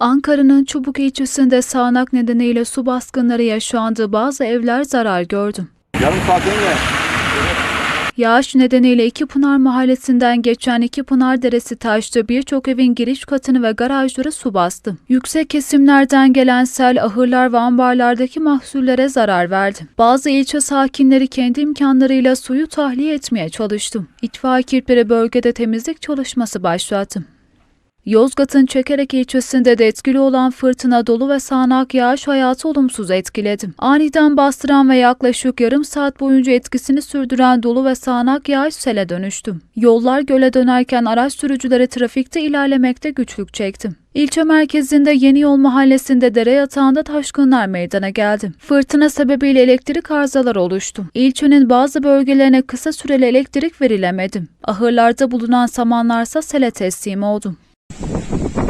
Ankara'nın Çubuk ilçesinde sağanak nedeniyle su baskınları yaşandı. Bazı evler zarar gördü. Yarım saat önce Yağış nedeniyle İki Pınar mahallesinden geçen İki Pınar Deresi taştı. Birçok evin giriş katını ve garajları su bastı. Yüksek kesimlerden gelen sel ahırlar ve ambarlardaki mahsullere zarar verdi. Bazı ilçe sakinleri kendi imkanlarıyla suyu tahliye etmeye çalıştı. İtfaiye ekipleri bölgede temizlik çalışması başlattı. Yozgat'ın Çekerek ilçesinde de etkili olan fırtına dolu ve sağanak yağış hayatı olumsuz etkiledi. Aniden bastıran ve yaklaşık yarım saat boyunca etkisini sürdüren dolu ve sağanak yağış sele dönüştü. Yollar göle dönerken araç sürücüleri trafikte ilerlemekte güçlük çekti. İlçe merkezinde Yeni Yol mahallesinde dere yatağında taşkınlar meydana geldi. Fırtına sebebiyle elektrik arızaları oluştu. İlçenin bazı bölgelerine kısa süreli elektrik verilemedi. Ahırlarda bulunan samanlarsa sele teslim oldu.